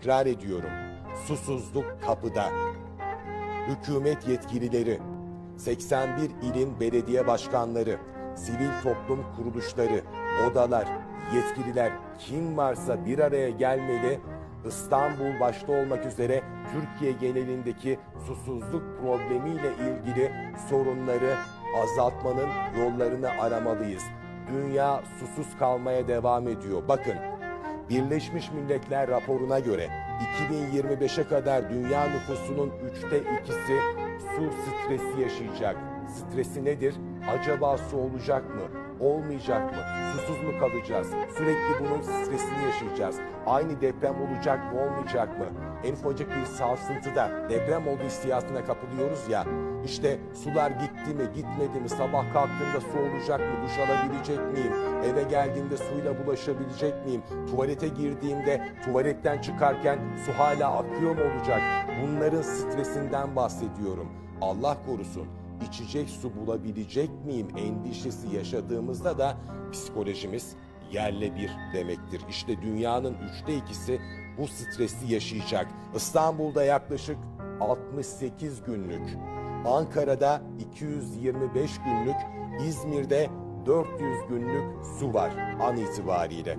Tekrar ediyorum. Susuzluk kapıda. Hükümet yetkilileri, 81 ilin belediye başkanları, sivil toplum kuruluşları, odalar, yetkililer kim varsa bir araya gelmeli. İstanbul başta olmak üzere Türkiye genelindeki susuzluk problemiyle ilgili sorunları azaltmanın yollarını aramalıyız. Dünya susuz kalmaya devam ediyor. Bakın Birleşmiş Milletler raporuna göre 2025'e kadar dünya nüfusunun üçte ikisi su stresi yaşayacak. Stresi nedir? Acaba su olacak mı? Olmayacak mı? Susuz mu kalacağız? Sürekli bunun stresini yaşayacağız. Aynı deprem olacak mı olmayacak mı? En ufacık bir sarsıntıda deprem olduğu hissiyatına kapılıyoruz ya. İşte sular gitti mi gitmedi mi? Sabah kalktığımda su olacak mı? Duş alabilecek miyim? Eve geldiğimde suyla bulaşabilecek miyim? Tuvalete girdiğimde tuvaletten çıkarken su hala akıyor mu olacak? Bunların stresinden bahsediyorum. Allah korusun içecek su bulabilecek miyim endişesi yaşadığımızda da psikolojimiz yerle bir demektir. İşte dünyanın üçte ikisi bu stresi yaşayacak. İstanbul'da yaklaşık 68 günlük, Ankara'da 225 günlük, İzmir'de 400 günlük su var an itibariyle.